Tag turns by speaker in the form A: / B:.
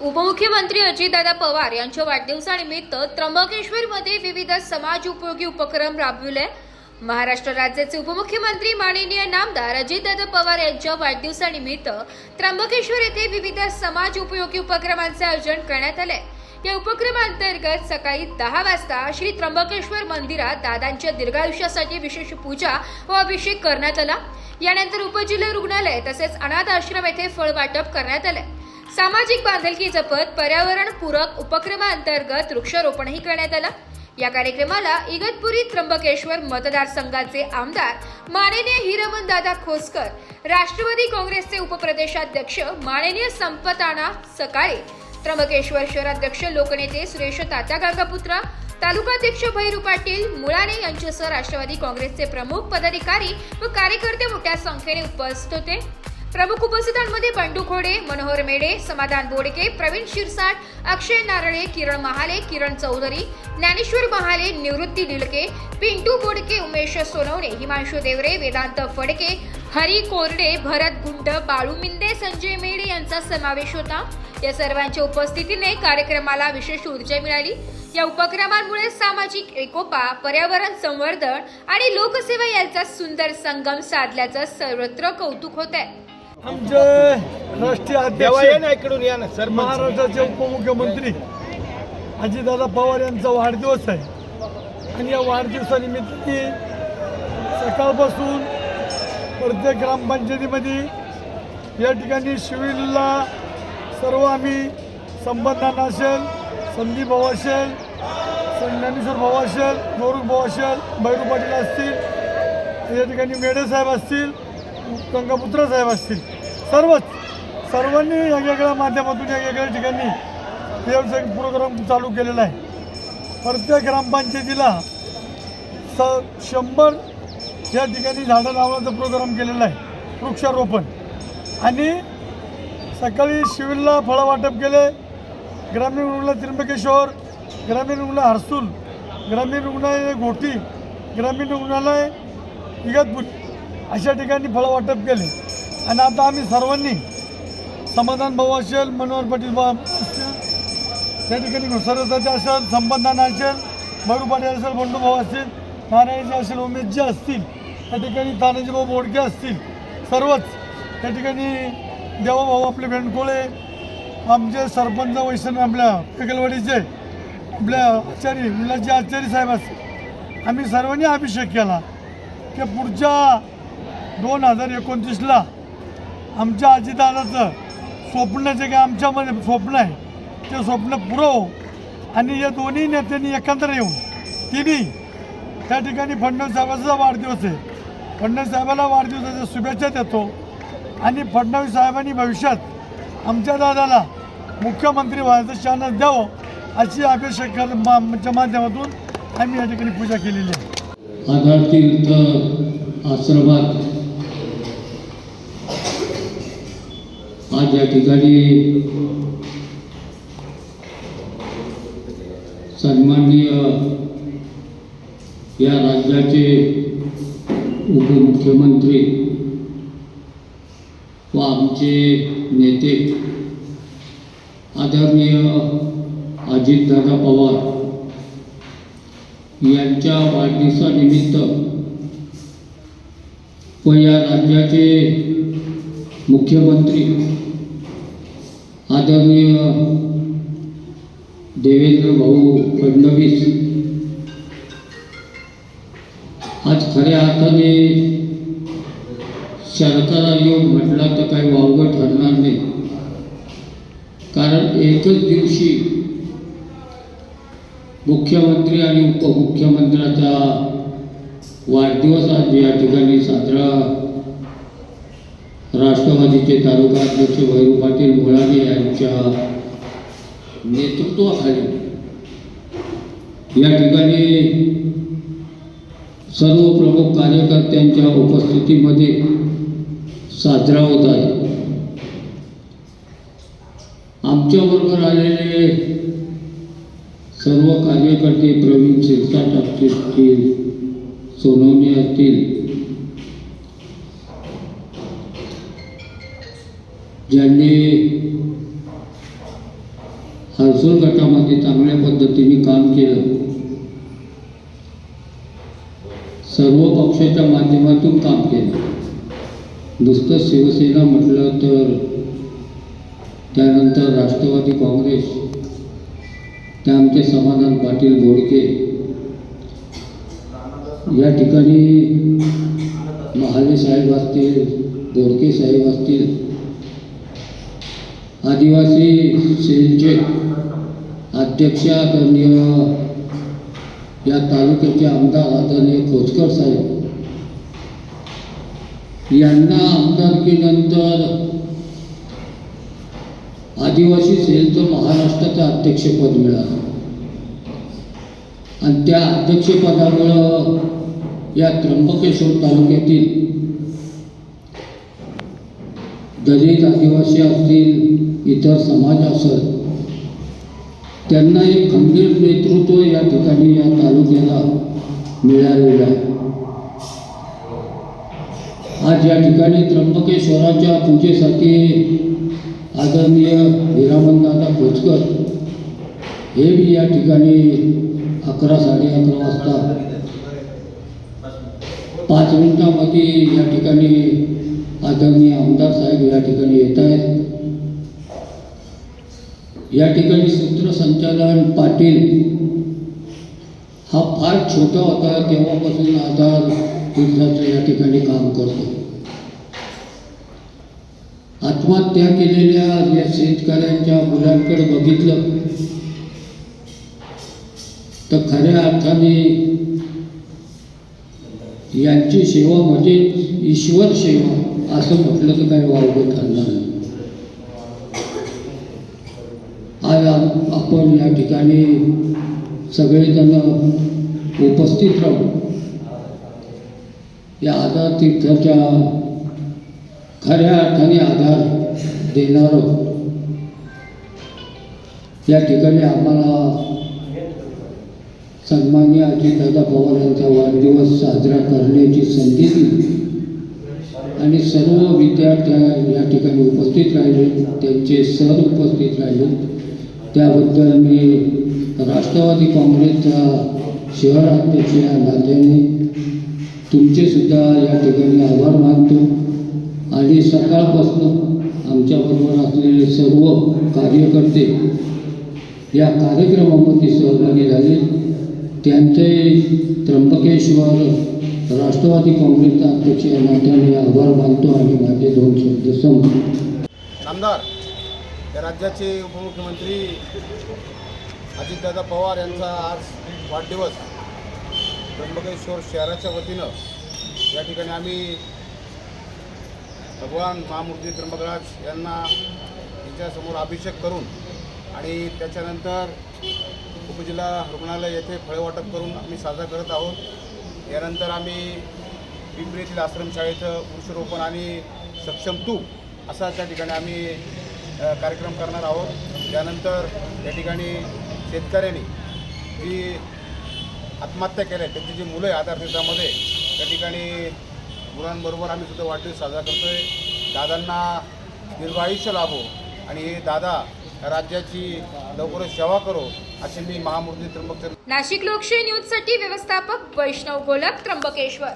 A: उपमुख्यमंत्री अजितदादा पवार यांच्या वाढदिवसानिमित्त त्र्यंबकेश्वरमध्ये विविध समाज उपयोगी उपक्रम राबविले. महाराष्ट्र राज्याचे उपमुख्यमंत्री माननीय नामदार अजितदादा पवार यांच्या वाढदिवसानिमित्त त्र्यंबकेश्वर येथे विविध समाज उपयोगी उपक्रमांचे आयोजन करण्यात आले. या उपक्रमांतर्गत सकाळी दहा वाजता श्री त्र्यंबकेश्वर मंदिरात दादांच्या दीर्घायुष्यासाठी विशेष पूजा व अभिषेक करण्यात आला. यानंतर उपजिल्हा रुग्णालय तसेच अनाथ आश्रम येथे फळ वाटप करण्यात आले. सामाजिक बांधिलकी जपत पर्यावरण पूरक वृक्षारोपणही करण्यात आलं. या कार्यक्रमाला इगतपुरी त्र्यंबकेश्वर मतदारसंघाचे आमदार माननीय हिरमन दादा खोसकर राष्ट्रवादी काँग्रेसचे उपप्रदेशाध्यक्ष माननीय संपताना सकाळे त्र्यंबकेश्वर शहराध्यक्ष लोकनेते सुरेश तात्या गांगापुत्रा तालुकाध्यक्ष भैरू पाटील मुळाने यांच्यासह राष्ट्रवादी काँग्रेसचे प्रमुख पदाधिकारी व कार्यकर्ते मोठ्या संख्येने उपस्थित होते. प्रमुख उपस्थितांमध्ये बंडू खोडे मनोहर मेडे समाधान बोडके प्रवीण शिरसाट अक्षय नारळे किरण महाले किरण चौधरी ज्ञानेश्वर महाले निवृत्ती लिलके पिंटू बोडके उमेश सोनवणे हिमांशू देवरे वेदांत फडके हरी कोरडे भरत गुंड बाळू मिंदे संजय मेडे यांचा समावेश होता. या सर्वांच्या उपस्थितीने कार्यक्रमाला विशेष ऊर्जा मिळाली. या उपक्रमांमुळे सामाजिक एकोपा पर्यावरण संवर्धन आणि लोकसेवा यांचा सुंदर संगम साधल्याचं सर्वत्र कौतुक होत आहे
B: आमचे राष्ट्रीय अध्यक्ष महाराष्ट्राचे उपमुख्यमंत्री अजितदादा पवार यांचा वाढदिवस आहे. आणि या वाढदिवसानिमित्त सकाळपासून प्रत्येक ग्रामपंचायतीमध्ये या ठिकाणी शिविरला सर्व आम्ही संबंधांना असेल संदीप भाऊ असेल ज्ञानेश्वर भाऊ असेल गौरव भाऊ असेल भैरू पाटील असतील या ठिकाणी मेढे साहेब असतील गंगापुत्र साहेब असतील. सर्वच. सर्वांनी वेगवेगळ्या माध्यमातून वेगवेगळ्या ठिकाणी व्यवसाय प्रोग्राम चालू केलेला आहे. प्रत्येक ग्रामपंचायतीला स शंभर या ठिकाणी झाडं लावण्याचा प्रोग्राम केलेला आहे. वृक्षारोपण. आणि सकाळी शिविरला फळं वाटप केले. ग्रामीण रुग्णालय त्र्यंबकेश्वर ग्रामीण रुग्णालय हर्सूल ग्रामीण रुग्णालय घोटी ग्रामीण रुग्णालय इगतपुरी अशा ठिकाणी फळं वाटप केले. आणि आता आम्ही सर्वांनी समाधान भाऊ असेल मनोहर पाटील असतील त्या ठिकाणी सरस्वती असेल संबंधान असेल भैरू पाटील असेल बंडू भाऊ असतील नारायणजी असेल उमेशजी असतील त्या ठिकाणी तानाजी भाऊ बोडके असतील सर्वच त्या ठिकाणी देवाभाऊ आपले बेंडकोळे आमचे सरपंच वैष्णव आपल्या पिकलवाडीचे आपल्या आचारी मुलाचे आचारी साहेब असतील आम्ही सर्वांनी अभिषेक केला. की पुढच्या दोन हजार एकोणतीसला आमच्या आजीदादाचं स्वप्न जे काही आमच्यामध्ये स्वप्न आहे ते स्वप्न पुरव आणि या दोन्ही नेत्यांनी एकत्र येऊन तिन्ही त्या ठिकाणी फडणवीस साहेबाचा वाढदिवस आहे. फडणवीस साहेबाला वाढदिवसाच्या शुभेच्छा देतो आणि फडणवीस साहेबांनी भविष्यात आमच्या दादाला मुख्यमंत्री व्हायचं चानस द्यावं अशी अपेक्षा आमच्या माध्यमातून आम्ही या ठिकाणी पूजा केलेली आहे.
C: आधार तीर्थ आश्रमात आज या ठिकाणी सन्माननीय या राज्याचे उपमुख्यमंत्री व आमचे नेते आदरणीय अजितदादा पवार यांच्या वाढदिवसानिमित्त व या राज्याचे मुख्यमंत्री आदरणीय देवेंद्र भाऊ फडणवीस. आज खऱ्या अर्थाने सरकारा येऊन म्हटलं तर काही वावगं ठरणार नाही. कारण एकच दिवशी मुख्यमंत्री आणि उपमुख्यमंत्र्याचा वाढदिवस आज या ठिकाणी साजरा राष्ट्रवादीचे तालुका अध्यक्ष भैरू पाटील मुळाने यांच्या नेतृत्वाखाली या ठिकाणी सर्व प्रमुख कार्यकर्त्यांच्या उपस्थितीमध्ये साजरा होत आहे. आमच्याबरोबर आलेले सर्व कार्यकर्ते प्रवीण शिरसाट असतील सोनवणे असतील ज्यांनी हर्सुल गटामध्ये चांगल्या पद्धतीने काम केलं सर्व पक्षाच्या माध्यमातून काम केलं. नुसतं शिवसेना म्हटलं तर त्यानंतर राष्ट्रवादी काँग्रेस त्या आमचे समाधान पाटील बोडके. या ठिकाणी महाले साहेब असतील बोडके साहेब असतील आदिवासी सेलचे अध्यक्ष आदरणीय या तालुक्याचे आमदार आदरणीय खोचकर साहेब. यांना आमदारकीनंतर आदिवासी सेलचं महाराष्ट्राचं अध्यक्षपद मिळालं. आणि त्या अध्यक्षपदामुळं या त्र्यंबकेश्वर तालुक्यातील दलित आदिवासी असतील इतर समाज असत त्यांना एक खंबीर नेतृत्व या ठिकाणी या तालुक्याला मिळालेलं आहे. आज या ठिकाणी त्र्यंबकेश्वराच्या पूजेसाठी आदरणीय हिरामनदादा कोचकर हे बी या ठिकाणी अकरा साडे अकरा वाजता पाच मिनिटामध्ये या ठिकाणी आदरणीय आमदार साहेब या ठिकाणी येत आहेत. या ठिकाणी सूत्रसंचालन पाटील हा फार छोटा होता. तेव्हापासून आधार तीर्थाचं या ठिकाणी काम करतो. आत्महत्या केलेल्या या शेतकऱ्यांच्या मुलांकडे बघितलं. तर खऱ्या अर्थाने यांची सेवा म्हणजे ईश्वर सेवा असं म्हटलं तर काही वावगं ठरणार नाही. आज आपण या ठिकाणी सगळेजण उपस्थित राहू या आधार तीर्थाच्या खऱ्या अर्थाने आधार देणारं या ठिकाणी आम्हाला सन्मान्य अजितदादा पवार यांचा वाढदिवस साजरा करण्याची संधी दिली. आणि सर्व विद्यार्थ्या या ठिकाणी उपस्थित राहिले. त्यांचे सर उपस्थित राहिले. त्याबद्दल मी राष्ट्रवादी काँग्रेसचा शहर अध्यक्ष या नात्याने तुमचे सुद्धा या ठिकाणी आभार मानतो. आणि सकाळपासून आमच्याबरोबर असलेले सर्व कार्यकर्ते या कार्यक्रमामध्ये सहभागी झाले. त्यांचे त्र्यंबकेश्वर राष्ट्रवादी काँग्रेसचा अध्यक्ष या नात्याने आभार मानतो आणि माझे दोन शब्द संप
D: आमदार या राज्याचे उपमुख्यमंत्री अजितदादा पवार यांचा आज वाढदिवस. त्र्यंबकेश्वर शहराच्या वतीनं या ठिकाणी आम्ही भगवान महामूर्ती त्र्यंबकराज यांना त्यांच्यासमोर अभिषेक करून आणि त्याच्यानंतर उपजिल्हा रुग्णालय येथे फळे वाटप करून आम्ही साजरा करत आहोत. यानंतर आम्ही पिंपरी येथील आश्रमशाळेचं वृक्षरोपण आणि सक्षम तूप असा त्या ठिकाणी आम्ही कार्यक्रम करणार आहोत. त्यानंतर या ठिकाणी शेतकऱ्यांनी जी आत्महत्या केल्या त्यांची जी मुलं आहे आधार त्या ठिकाणी मुलांबरोबर आम्ही सुद्धा वाढदिवस साजरा करतो आहे दादांना दीर्घायुष्य लाभो आणि हे दादा राज्याची लवकरच सेवा करो. असे मी महामूर्ती त्र्यंबक
A: नाशिक लोकशाही न्यूजसाठी व्यवस्थापक वैष्णव गोलक त्र्यंबकेश्वर.